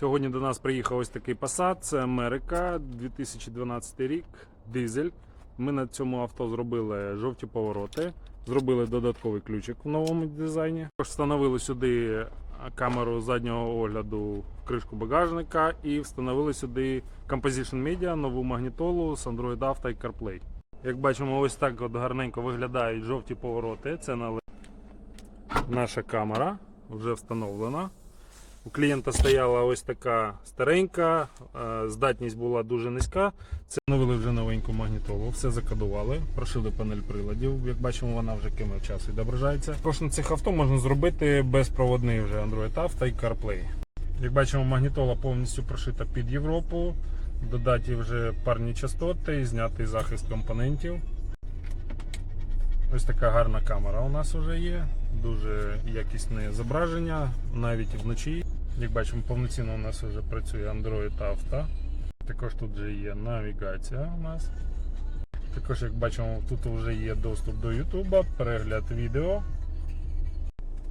Сьогодні до нас приїхав ось такий Passat, це Америка, 2012 рік, дизель. Ми на цьому авто зробили жовті повороти, зробили додатковий ключик в новому дизайні. Встановили сюди камеру заднього огляду в кришку багажника і встановили сюди Composition Media, нову магнітолу з Android Auto і CarPlay. Як бачимо, ось так от гарненько виглядають жовті повороти. Це наша камера вже встановлена. У клієнта стояла ось така старенька, е, здатність була дуже низька. Це встановили вже новеньку магнітолу, все закодували, прошили панель приладів. Як бачимо, вона вже кимось часу відображається. Також на цих авто можна зробити безпроводний вже Android Auto і CarPlay. Як бачимо, магнітола повністю прошита під Європу. Додаті вже парні частоти, знятий захист компонентів. Ось така гарна камера у нас вже є. Дуже якісне зображення, навіть і вночі. Як бачимо, повноцінно у нас вже працює Android Auto. Також тут вже є навігація у нас. Також, як бачимо, тут вже є доступ до YouTube, перегляд відео.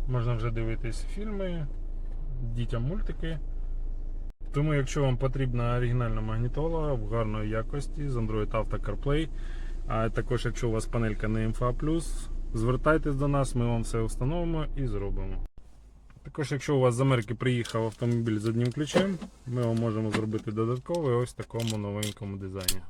Можна вже дивитись фільми, дітям мультики. Тому, якщо вам потрібна оригінальна магнітола в гарної якості з Android Auto CarPlay, а також якщо у вас панелька не MFA+, звертайтесь до нас, ми вам все встановимо і зробимо. Також, якщо у вас з Америки приїхав автомобіль з одним ключем, ми його можемо зробити додатковий ось в такому новенькому дизайні.